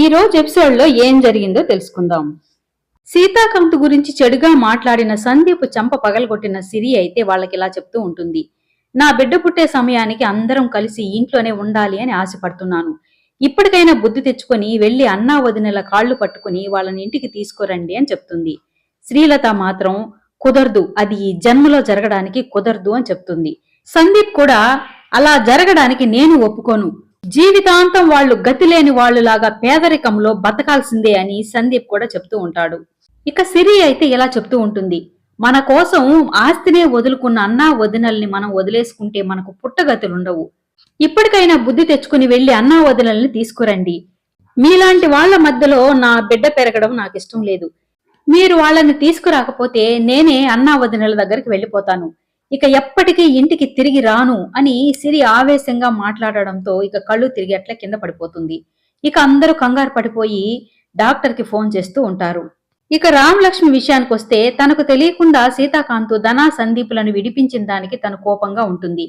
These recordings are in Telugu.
ఈ రోజు ఎపిసోడ్లో ఏం జరిగిందో తెలుసుకుందాం. సీతాకాంత్ గురించి చెడుగా మాట్లాడిన సందీప్ చంప పగలగొట్టిన సిరి అయితే వాళ్ళకి ఇలా చెప్తూ ఉంటుంది. నా బిడ్డ పుట్టే సమయానికి అందరం కలిసి ఇంట్లోనే ఉండాలి అని ఆశపడుతున్నాను. ఇప్పటికైనా బుద్ధి తెచ్చుకొని వెళ్ళి అన్నా వదినల కాళ్ళు పట్టుకుని వాళ్ళని ఇంటికి తీసుకురండి అని చెప్తుంది. శ్రీలత మాత్రం కుదరదు అది ఈ జన్మలో జరగడానికి కుదరదు అని చెప్తుంది. సందీప్ కూడా అలా జరగడానికి నేను ఒప్పుకోను. జీవితాంతం వాళ్ళు గతి లేని వాళ్ళులాగా పేదరికంలో బతకాల్సిందే అని సందీప్ కూడా చెప్తూ ఉంటాడు. ఇక సిరి అయితే ఇలా చెప్తూ ఉంటుంది. మన కోసం ఆస్తినే వదులుకున్న అన్నా వదినల్ని మనం వదిలేసుకుంటే మనకు పుట్టగతులుండవు. ఇప్పటికైనా బుద్ధి తెచ్చుకుని వెళ్ళి అన్నా వదినల్ని తీసుకురండి. మీలాంటి వాళ్ళ మధ్యలో నా బిడ్డ పెరగడం నాకు ఇష్టం లేదు. మీరు వాళ్ళని తీసుకురాకపోతే నేనే అన్నా వదినల దగ్గరికి వెళ్ళిపోతాను. ఇక ఎప్పటికీ ఇంటికి తిరిగి రాను అని సిరి ఆవేశంగా మాట్లాడడంతో ఇక కళ్ళు తిరిగి అట్లా కింద పడిపోతుంది. ఇక అందరూ కంగారు పడిపోయి డాక్టర్కి ఫోన్ చేస్తూ ఉంటారు. ఇక రామలక్ష్మి విషయానికి వస్తే తనకు తెలియకుండా సీతాకాంత్ ధనా సందీపులను విడిపించిన దానికి తను కోపంగా ఉంటుంది.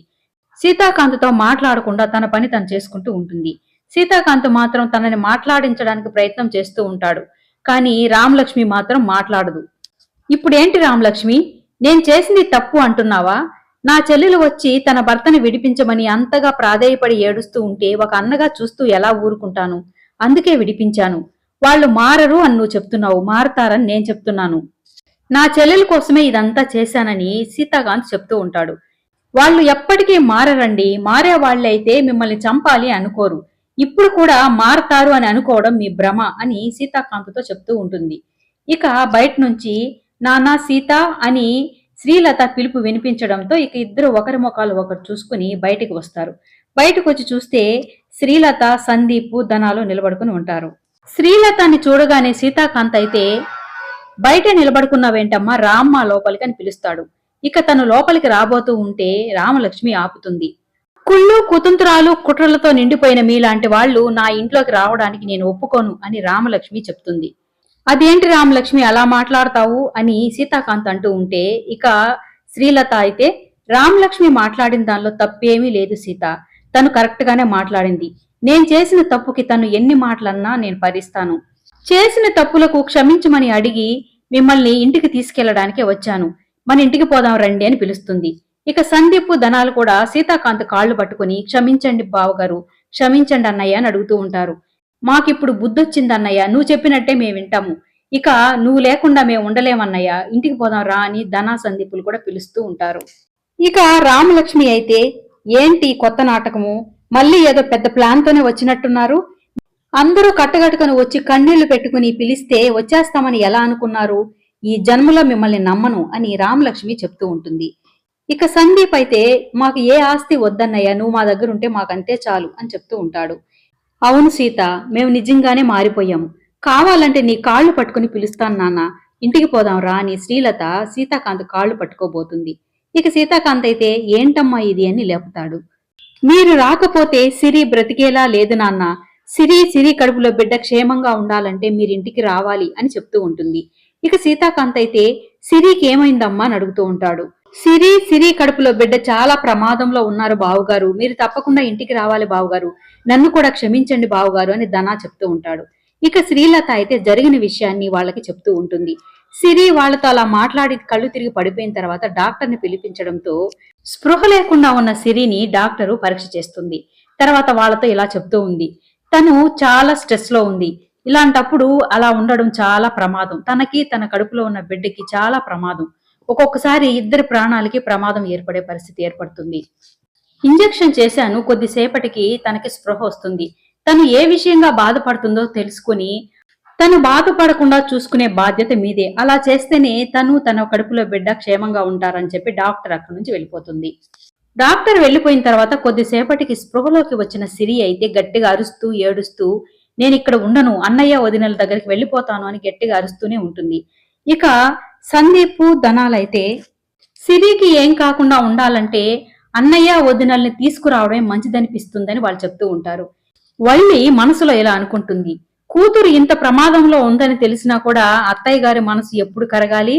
సీతాకాంత్తో మాట్లాడకుండా తన పని తను చేసుకుంటూ ఉంటుంది. సీతాకాంత్ మాత్రం తనని మాట్లాడించడానికి ప్రయత్నం చేస్తూ ఉంటాడు. కానీ రామలక్ష్మి మాత్రం మాట్లాడదు. ఇప్పుడేంటి రామలక్ష్మి? నేను చేసింది తప్పు అంటున్నావా? నా చెల్లెలు వచ్చి తన భర్తని విడిపించమని అంతగా ప్రాధేయపడి ఏడుస్తూ ఉంటే ఒక అన్నగా చూస్తూ ఎలా ఊరుకుంటాను? అందుకే విడిపించాను. వాళ్ళు మారరు అని నువ్వు చెప్తున్నావు. మారతారని నేను చెప్తున్నాను. నా చెల్లెల కోసమే ఇదంతా చేశానని సీతాకాంత్ చెప్తూ ఉంటాడు. వాళ్ళు ఎప్పటికీ మారరండి. మారే వాళ్ళైతే మిమ్మల్ని చంపాలి అనుకోరు. ఇప్పుడు కూడా మారతారు అని అనుకోవడం మీ భ్రమ అని సీతాకాంత్తో చెప్తూ ఉంటుంది. ఇక బయట నుంచి నానా సీత అని శ్రీలత పిలుపు వినిపించడంతో ఇక ఇద్దరు ఒకరి ముఖాలు ఒకరు చూసుకుని బయటికి వస్తారు. బయటకు వచ్చి చూస్తే శ్రీలత సందీప్ ధనాలు నిలబడుకుని ఉంటారు. శ్రీలతని చూడగానే సీతాకాంత్ అయితే బయట నిలబడుకున్న వెంటమ్మ రామ్మ లోపలికి అని పిలుస్తాడు. ఇక తను లోపలికి రాబోతూ ఉంటే రామలక్ష్మి ఆపుతుంది. కుళ్ళు కుతంత్రాలు కుట్రలతో నిండిపోయిన మీలాంటి వాళ్ళు నా ఇంట్లోకి రావడానికి నేను ఒప్పుకోను అని రామలక్ష్మి చెప్తుంది. అదేంటి రామలక్ష్మి అలా మాట్లాడతావు అని సీతాకాంత్ అంటూ ఉంటే ఇక శ్రీలత అయితే రామలక్ష్మి మాట్లాడిన దానిలో తప్పేమీ లేదు సీత. తను కరెక్ట్ గానే మాట్లాడింది. నేను చేసిన తప్పుకి తను ఎన్ని మాటలన్నా నేను భరిస్తాను. చేసిన తప్పులకు క్షమించమని అడిగి మిమ్మల్ని ఇంటికి తీసుకెళ్ళడానికే వచ్చాను. మన ఇంటికి పోదాం రండి అని పిలుస్తుంది. ఇక సందీప్ ధనాలు కూడా సీతాకాంత్ కాళ్ళు పట్టుకుని క్షమించండి బావగారు క్షమించండి అన్నయ్య అని అడుగుతూ ఉంటారు. మాకిప్పుడు బుద్ధొచ్చింది అన్నయ్య నువ్వు చెప్పినట్టే మేము వింటాము. ఇక నువ్వు లేకుండా మేము ఉండలేమన్నయ్య. ఇంటికి పోదాం రా అని ధనా సందీపులు కూడా పిలుస్తూ ఉంటారు. ఇక రామలక్ష్మి అయితే ఏంటి కొత్త నాటకము? మళ్ళీ ఏదో పెద్ద ప్లాన్ తోనే వచ్చినట్టున్నారు. అందరూ కట్టగట్టుకుని వచ్చి కన్నీళ్ళు పెట్టుకుని పిలిస్తే వచ్చేస్తామని ఎలా అనుకున్నారు? ఈ జన్మలో మిమ్మల్ని నమ్మను అని రామలక్ష్మి చెప్తూ ఉంటుంది. ఇక సందీప్ అయితే మాకు ఏ ఆస్తి వద్దన్నయ్య నువ్వు మా దగ్గర ఉంటే మాకంతే చాలు అని చెప్తూ ఉంటాడు. అవును సీత మేము నిజంగానే మారిపోయాము కావాలంటే నీ కాళ్ళు పట్టుకుని పిలుస్తాను నాన్న. ఇంటికి పోదాం రా అని శ్రీలత సీతాకాంత్ కాళ్ళు పట్టుకోబోతుంది. ఇక సీతాకాంత్ అయితే ఏంటమ్మా ఇది అని లేపుతాడు. మీరు రాకపోతే సిరి బ్రతికేలా లేదు నాన్న. సిరి సిరి కడుపులో బిడ్డ క్షేమంగా ఉండాలంటే మీరింటికి రావాలి అని చెప్తూ ఉంటుంది. ఇక సీతాకాంత్ అయితే సిరికి ఏమైందమ్మా అని అడుగుతూ ఉంటాడు. సిరి సిరి కడుపులో బిడ్డ చాలా ప్రమాదంలో ఉన్నారు బావుగారు. మీరు తప్పకుండా ఇంటికి రావాలి బావుగారు. నన్ను కూడా క్షమించండి బావుగారు అని ధనా చెప్తూ ఉంటాడు. ఇక శ్రీలత అయితే జరిగిన విషయాన్ని వాళ్ళకి చెప్తూ ఉంటుంది. సిరి వాళ్ళతో అలా మాట్లాడి కళ్ళు తిరిగి పడిపోయిన తర్వాత డాక్టర్ని పిలిపించడంతో స్పృహ లేకుండా ఉన్న సిరిని డాక్టరు పరీక్ష చేస్తుంది. తర్వాత వాళ్ళతో ఇలా చెప్తూ ఉంది. తను చాలా స్ట్రెస్లో ఉంది. ఇలాంటప్పుడు అలా ఉండడం చాలా ప్రమాదం. తనకి తన కడుపులో ఉన్న బిడ్డకి చాలా ప్రమాదం. ఒక్కొక్కసారి ఇద్దరి ప్రాణాలకి ప్రమాదం ఏర్పడే పరిస్థితి ఏర్పడుతుంది. ఇంజెక్షన్ చేశాను కొద్దిసేపటికి తనకి స్పృహ వస్తుంది. తను ఏ విషయంగా బాధపడుతుందో తెలుసుకుని తను బాధపడకుండా చూసుకునే బాధ్యత మీదే. అలా చేస్తేనే తను తన కడుపులో బిడ్డ క్షేమంగా ఉంటారని చెప్పి డాక్టర్ అక్కడి నుంచి వెళ్ళిపోతుంది. డాక్టర్ వెళ్ళిపోయిన తర్వాత కొద్దిసేపటికి స్పృహలోకి వచ్చిన సిరి అయితే గట్టిగా అరుస్తూ ఏడుస్తూ నేను ఇక్కడ ఉండను అన్నయ్య వదినల దగ్గరికి వెళ్ళిపోతాను అని గట్టిగా అరుస్తూనే ఉంటుంది. ఇక సందీపు ధనాలైతే సిరికి ఏం కాకుండా ఉండాలంటే అన్నయ్య వదినల్ని తీసుకురావడమే మంచిదనిపిస్తుందని వాళ్ళు చెప్తూ ఉంటారు. వల్లి మనసులో ఇలా అనుకుంటుంది? కూతురు ఇంత ప్రమాదంలో ఉందని తెలిసినా కూడా అత్తయ్య గారి మనసు ఎప్పుడు కరగాలి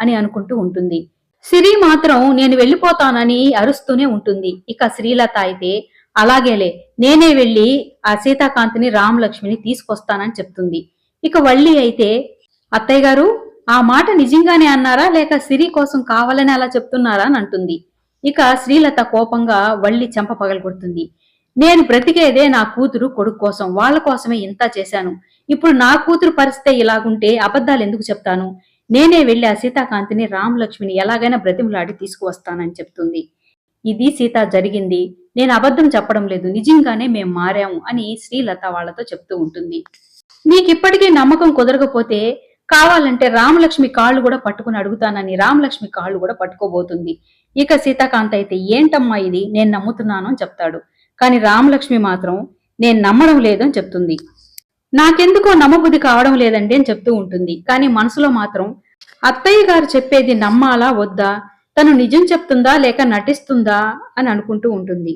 అని అనుకుంటూ ఉంటుంది. సిరి మాత్రం నేను వెళ్ళిపోతానని అరుస్తూనే ఉంటుంది. ఇక శ్రీలత అయితే అలాగేలే నేనే వెళ్ళి ఆ సీతాకాంతిని రామలక్ష్మిని తీసుకొస్తానని చెప్తుంది. ఇక వల్లి అయితే అత్తయ్య గారు ఆ మాట నిజంగానే అన్నారా? లేక సిరి కోసం కావాలని అలా చెప్తున్నారా అని అంటుంది. ఇక శ్రీలత కోపంగా వల్లి చెంప పగలగొడుతుంది. నేను బ్రతికేదే నా కూతురు కొడుకు కోసం వాళ్ళ కోసమే ఇంత చేశాను. ఇప్పుడు నా కూతురు పరిస్థితి ఇలాగుంటే అబద్ధాలు ఎందుకు చెప్తాను? నేనే వెళ్ళి ఆ సీతాకాంతిని రామలక్ష్మిని ఎలాగైనా బ్రతిమలాడి తీసుకువస్తానని చెప్తుంది. ఇది సీత జరిగింది. నేను అబద్ధం చెప్పడం లేదు. నిజంగానే మేము మారాము అని శ్రీలత వాళ్ళతో చెప్తూ ఉంటుంది. నీకిప్పటికీ నమ్మకం కుదరకపోతే కావాలంటే రామలక్ష్మి కాళ్ళు కూడా పట్టుకుని అడుగుతానని రామలక్ష్మి కాళ్ళు కూడా పట్టుకోబోతుంది. ఇక సీతాకాంత్ అయితే ఏంటమ్మా ఇది? నేను నమ్ముతున్నాను అని చెప్తాడు. కానీ రామలక్ష్మి మాత్రం నేను నమ్మడం లేదని చెప్తుంది. నాకెందుకో నమ్మబుద్ధి కావడం లేదండి అని చెప్తూ ఉంటుంది. కానీ మనసులో మాత్రం అత్తయ్య గారు చెప్పేది నమ్మాలా వద్దా? తను నిజం చెప్తుందా లేక నటిస్తుందా? అని అనుకుంటూ ఉంటుంది.